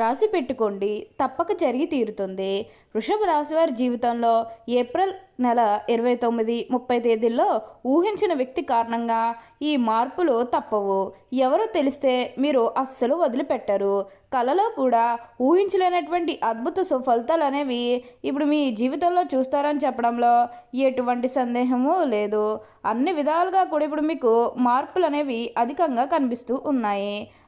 రాసి పెట్టుకోండి. తప్పక జరిగి తీరుతుంది. వృషభ రాశివారి జీవితంలో ఏప్రిల్ నెల ఇరవై తొమ్మిది ముప్పై తేదీల్లో ఊహించిన వ్యక్తి కారణంగా ఈ మార్పులు తప్పవు. ఎవరో తెలిస్తే మీరు అస్సలు వదిలిపెట్టరు. కళలో కూడా ఊహించలేనటువంటి అద్భుత సుఫలితాలు అనేవి ఇప్పుడు మీ జీవితంలో చూస్తారని చెప్పడంలో ఎటువంటి సందేహము లేదు. అన్ని విధాలుగా కూడా ఇప్పుడు మీకు మార్పులు అనేవి అధికంగా కనిపిస్తూ ఉన్నాయి.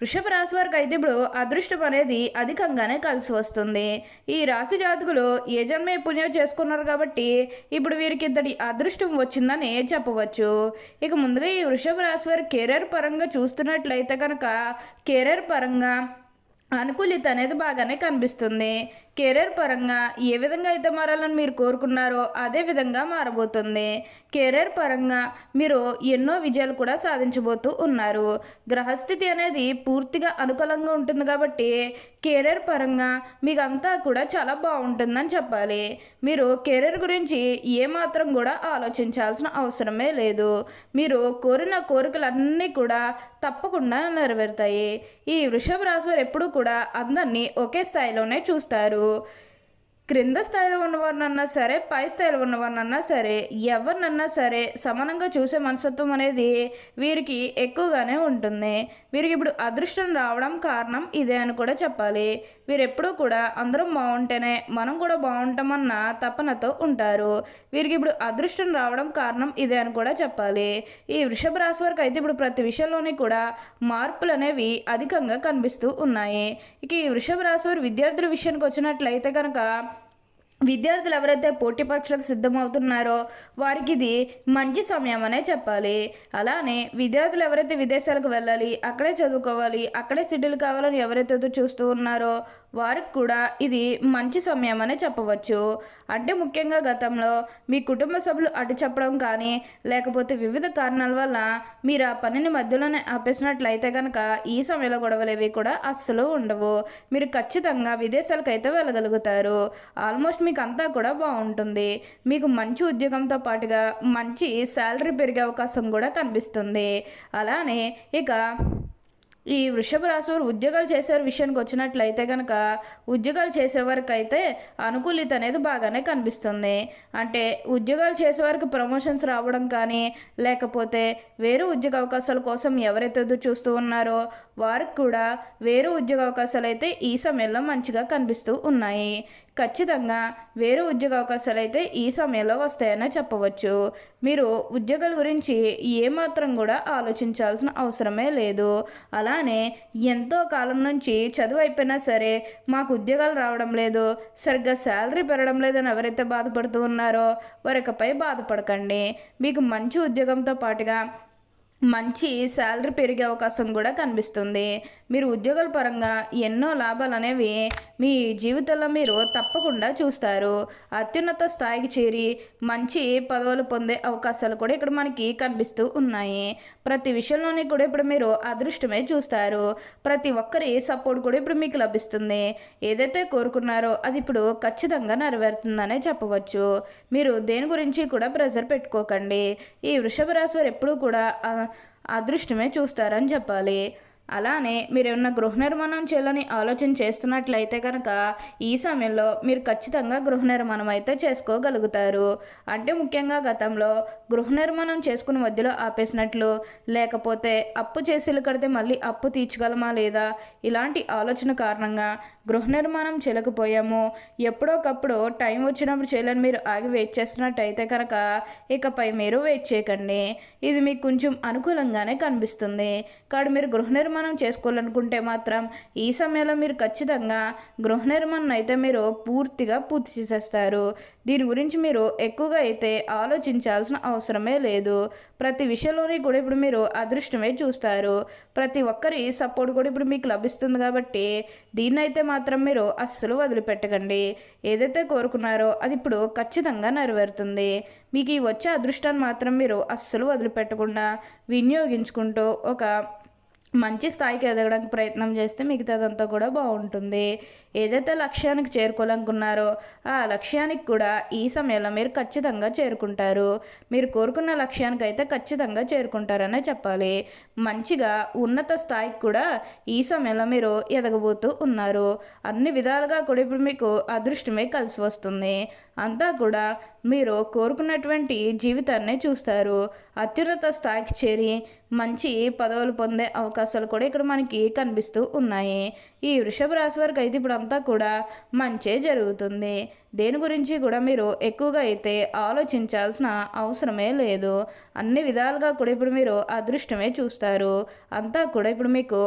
వృషభ రాశి వారికి అయితే ఇప్పుడు అదృష్టం అనేది అధికంగానే కలిసి వస్తుంది. ఈ రాశి జాతకులు ఏ జన్మే పుణ్యం చేసుకున్నారు కాబట్టి ఇప్పుడు వీరికి ఇంతటి అదృష్టం వచ్చిందని చెప్పవచ్చు. ఇక ముందుగా ఈ వృషభ రాశి వారి కెరీర్ పరంగా చూస్తున్నట్లయితే కనుక కెరీర్ పరంగా అనుకూలిత అనేది బాగానే కనిపిస్తుంది. కెరీర్ పరంగా ఏ విధంగా అయితే మారాలని మీరు కోరుకున్నారో అదే విధంగా మారబోతుంది. కెరీర్ పరంగా మీరు ఎన్నో విజయాలు కూడా సాధించబోతూ ఉన్నారు. గ్రహస్థితి అనేది పూర్తిగా అనుకూలంగా ఉంటుంది కాబట్టి కెరీర్ పరంగా మీకు అంతా కూడా చాలా బాగుంటుందని చెప్పాలి. మీరు కెరీర్ గురించి ఏమాత్రం కూడా ఆలోచించాల్సిన అవసరమే లేదు. మీరు కోరిన కోరికలన్నీ కూడా తప్పకుండా నెరవేరుతాయి. ఈ వృషభ రాశి వారు ఎప్పుడూ కూడా అందరినీ ఒకే స్థాయిలోనే చూస్తారు. tô క్రింద స్థాయిలో ఉన్నవారినన్నా సరే పై స్థాయిలో ఉన్నవారినన్నా సరే ఎవరినన్నా సరే సమానంగా చూసే మనస్తత్వం అనేది వీరికి ఎక్కువగానే ఉంటుంది. వీరికి ఇప్పుడు అదృష్టం రావడం కారణం ఇదే అని కూడా చెప్పాలి. వీరు ఎప్పుడూ కూడా అందరం బాగుంటేనే మనం కూడా బాగుంటామన్న తపనతో ఉంటారు. వీరికి ఇప్పుడు అదృష్టం రావడం కారణం ఇదే అని కూడా చెప్పాలి. ఈ వృషభ రాశి వారికి అయితే ఇప్పుడు ప్రతి విషయంలోని కూడా మార్పులు అనేవి అధికంగా కనిపిస్తూ ఉన్నాయి. ఇక ఈ వృషభ రాశి వారి విద్యార్థుల విషయానికి వచ్చినట్లయితే కనుక విద్యార్థులు ఎవరైతే పోటీ పరీక్షలకు సిద్ధమవుతున్నారో వారికి ఇది మంచి సమయం అనే చెప్పాలి. అలానే విద్యార్థులు ఎవరైతే విదేశాలకు వెళ్ళాలి అక్కడే చదువుకోవాలి అక్కడే సిటీలు కావాలని ఎవరైతే చూస్తూ ఉన్నారో వారికి కూడా ఇది మంచి సమయం అనే చెప్పవచ్చు. అంటే ముఖ్యంగా గతంలో మీ కుటుంబ సభ్యులు అటు చెప్పడం కానీ లేకపోతే వివిధ కారణాల వల్ల మీరు ఆ పనిని మధ్యలోనే ఆపేసినట్లయితే కనుక ఈ సమయంలో గొడవలేవి కూడా అస్సలు ఉండవు. మీరు ఖచ్చితంగా విదేశాలకు అయితే వెళ్ళగలుగుతారు. ఆల్మోస్ట్ మీకు అంతా కూడా బాగుంటుంది. మీకు మంచి ఉద్యోగంతో పాటుగా మంచి శాలరీ పెరిగే అవకాశం కూడా కనిపిస్తుంది. అలానే ఇక ఈ వృషభ రాశి వారు ఉద్యోగాలు చేసేవారి విషయానికి వచ్చినట్లయితే కనుక ఉద్యోగాలు చేసేవారికి అయితే అనుకూలిత అనేది బాగానే కనిపిస్తుంది. అంటే ఉద్యోగాలు చేసేవారికి ప్రమోషన్స్ రావడం కానీ లేకపోతే వేరే ఉద్యోగ అవకాశాల కోసం ఎవరైతే చూస్తూ ఉన్నారో వారికి కూడా వేరే ఉద్యోగ అవకాశాలు అయితే ఈ సమయంలో మంచిగా కనిపిస్తూ ఉన్నాయి. ఖచ్చితంగా వేరే ఉద్యోగ అవకాశాలు అయితే ఈ సమయంలో వస్తాయనే చెప్పవచ్చు. మీరు ఉద్యోగాల గురించి ఏమాత్రం కూడా ఆలోచించాల్సిన అవసరమే లేదు. అలానే ఎంతో కాలం నుంచి చదువు అయిపోయినా సరే మాకు ఉద్యోగాలు రావడం లేదు. సరిగ్గా శాలరీ పెరగడం లేదని ఎవరైతే బాధపడుతూ ఉన్నారో వారికపై బాధపడకండి. మీకు మంచి ఉద్యోగంతో పాటుగా మంచి శాలరీ పెరిగే అవకాశం కూడా కనిపిస్తుంది. మీరు ఉద్యోగాల పరంగా ఎన్నో లాభాలు అనేవి మీ జీవితంలో మీరు తప్పకుండా చూస్తారు. అత్యున్నత స్థాయికి చేరి మంచి పదవులు పొందే అవకాశాలు కూడా ఇక్కడ మనకి కనిపిస్తూ ఉన్నాయి. ప్రతి విషయంలోని కూడా ఇప్పుడు మీరు అదృష్టమే చూస్తారు. ప్రతి ఒక్కరి సపోర్ట్ కూడా ఇప్పుడు మీకు లభిస్తుంది. ఏదైతే కోరుకున్నారో అది ఇప్పుడు ఖచ్చితంగా నెరవేరుతుందనే చెప్పవచ్చు. మీరు దేని గురించి కూడా ప్రెజర్ పెట్టుకోకండి. ఈ వృషభ రాశి వారు ఎప్పుడూ కూడా అదృష్టమే చూస్తారని చెప్పాలి. అలానే మీరు ఏమన్నా గృహ నిర్మాణం చేయాలని ఆలోచన చేస్తున్నట్లయితే కనుక ఈ సమయంలో మీరు ఖచ్చితంగా గృహ నిర్మాణం అయితే చేసుకోగలుగుతారు. అంటే ముఖ్యంగా గతంలో గృహ నిర్మాణం చేసుకుని మధ్యలో ఆపేసినట్లు లేకపోతే అప్పు చేసేలు కడితే మళ్ళీ అప్పు తీర్చగలమా లేదా? ఇలాంటి ఆలోచన కారణంగా గృహ నిర్మాణం చేయలేకపోయాము. ఎప్పుడోకప్పుడు టైం వచ్చినప్పుడు చేయాలని మీరు ఆగి వెయిట్ చేస్తున్నట్టయితే కనుక ఇకపై మీరు వెయిట్ చేయకండి. ఇది మీకు కొంచెం అనుకూలంగానే కనిపిస్తుంది. కాడు మీరు గృహ నిర్మాణం చేసుకోవాలనుకుంటే మాత్రం ఈ సమయంలో మీరు ఖచ్చితంగా గృహ నిర్మాణం అయితే మీరు పూర్తిగా పూర్తి చేసేస్తారు. దీని గురించి మీరు ఎక్కువగా అయితే ఆలోచించాల్సిన అవసరమే లేదు. ప్రతి విషయంలోని కూడా ఇప్పుడు మీరు అదృష్టమే చూస్తారు. ప్రతి ఒక్కరి సపోర్ట్ కూడా ఇప్పుడు మీకు లభిస్తుంది కాబట్టి దీన్నైతే మా మాత్రం మీరు అస్సలు వదిలిపెట్టకండి. ఏదైతే కోరుకున్నారో అది ఇప్పుడు ఖచ్చితంగా నెరవేరుతుంది. మీకు ఈ వచ్చే అదృష్టాన్ని మాత్రం మీరు అస్సలు వదిలిపెట్టకుండా వినియోగించుకుంటూ ఒక మంచి స్థాయికి ఎదగడానికి ప్రయత్నం చేస్తే మిగతాదంతా కూడా బాగుంటుంది. ఏదైతే లక్ష్యానికి చేరుకోవాలనుకున్నారో ఆ లక్ష్యానికి కూడా ఈ సమయంలో మీరు ఖచ్చితంగా చేరుకుంటారు. మీరు కోరుకున్న లక్ష్యానికి అయితే ఖచ్చితంగా చేరుకుంటారనే చెప్పాలి. మంచిగా ఉన్నత స్థాయికి కూడా ఈ సమయంలో మీరు ఎదగబోతూ ఉన్నారు. అన్ని విధాలుగా కూడా ఇప్పుడు మీకు అదృష్టమే కలిసి వస్తుంది. అంతా కూడా మీరు కోరుకున్నటువంటి జీవితాన్ని చూస్తారు. అత్యున్నత స్థాయికి చేరి మంచి పదవులు పొందే అవకాశాలు కూడా ఇక్కడ మనకి కనిపిస్తూ ఉన్నాయి. ఈ వృషభ రాశి వారికి అయితే ఇప్పుడు అంతా కూడా మంచే జరుగుతుంది. దేని గురించి కూడా మీరు ఎక్కువగా అయితే ఆలోచించాల్సిన అవసరమే లేదు. అన్ని విధాలుగా కూడా ఇప్పుడు మీరు అదృష్టమే చూస్తారు. అంతా కూడా ఇప్పుడు మీకు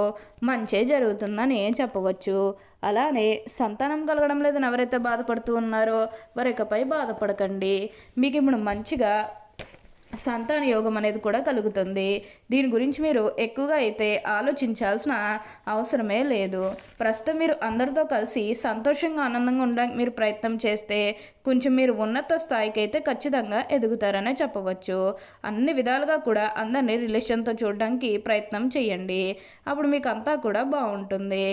మంచే జరుగుతుందని చెప్పవచ్చు. అలానే సంతానం కలగడం లేదని ఎవరైతే బాధపడుతూ ఉన్నారో వారికపై బాధపడకండి. మీకు ఇప్పుడు మంచిగా సంతాన యోగం అనేది కూడా కలుగుతుంది. దీని గురించి మీరు ఎక్కువగా అయితే ఆలోచించాల్సిన అవసరమే లేదు. ప్రస్తుతం మీరు అందరితో కలిసి సంతోషంగా ఆనందంగా ఉండడానికి మీరు ప్రయత్నం చేస్తే కొంచెం మీరు ఉన్నత స్థాయికి అయితే ఖచ్చితంగా ఎదుగుతారనే చెప్పవచ్చు. అన్ని విధాలుగా కూడా అందరినీ రిలేషన్తో చూడడానికి ప్రయత్నం చేయండి. అప్పుడు మీకు అంతా కూడా బాగుంటుంది.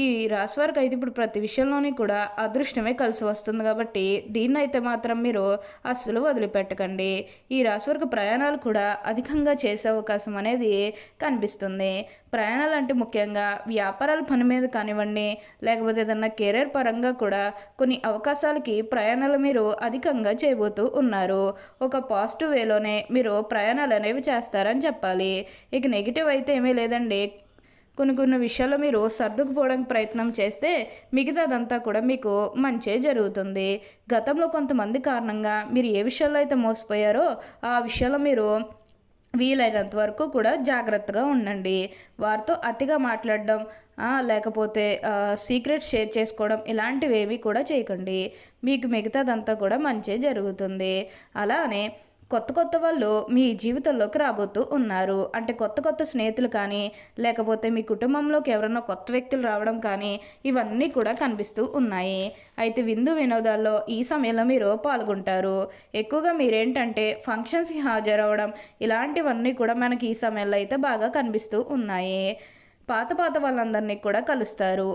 ఈ రాశి వారికి అయితే ఇప్పుడు ప్రతి విషయంలోని కూడా అదృష్టమే కలిసి వస్తుంది కాబట్టి దీన్ని అయితే మాత్రం మీరు అస్సలు వదిలిపెట్టకండి. ఈ రాశి వారికి ప్రయాణాలు కూడా అధికంగా చేసే అవకాశం అనేది కనిపిస్తుంది. ప్రయాణాలు అంటే ముఖ్యంగా వ్యాపారాల పని మీద కానివ్వండి లేకపోతే ఏదన్నా కెరీర్ పరంగా కూడా కొన్ని అవకాశాలకి ప్రయాణాలు మీరు అధికంగా చేయబోతూ ఉన్నారు. ఒక పాజిటివ్ వేలోనే మీరు ప్రయాణాలు అనేవి చేస్తారని చెప్పాలి. ఇక నెగిటివ్ అయితే ఏమీ లేదండి. కొన్ని కొన్ని విషయాల్లో మీరు సర్దుకుపోవడానికి ప్రయత్నం చేస్తే మిగతాదంతా కూడా మీకు మంచే జరుగుతుంది. గతంలో కొంతమంది కారణంగా మీరు ఏ విషయాల్లో అయితే మోసపోయారో ఆ విషయాల్లో మీరు వీలైనంత వరకు కూడా జాగ్రత్తగా ఉండండి. వారితో అతిగా మాట్లాడడం లేకపోతే సీక్రెట్ షేర్ చేసుకోవడం ఇలాంటివి ఏవి కూడా చేయకండి. మీకు మిగతాదంతా కూడా మంచే జరుగుతుంది. అలానే కొత్త కొత్త వాళ్ళు మీ జీవితంలోకి రాబోతూ ఉన్నారు. అంటే కొత్త కొత్త స్నేహితులు కానీ లేకపోతే మీ కుటుంబంలోకి ఎవరైనా కొత్త వ్యక్తులు రావడం కానీ ఇవన్నీ కూడా కనిపిస్తూ ఉన్నాయి. అయితే విందు వినోదాల్లో ఈ సమయంలో మీరు పాల్గొంటారు. ఎక్కువగా మీరేంటంటే ఫంక్షన్స్కి హాజరవడం ఇలాంటివన్నీ కూడా మనకి ఈ సమయంలో అయితే బాగా కనిపిస్తూ ఉన్నాయి. పాత పాత వాళ్ళందరినీ కూడా కలుస్తారు.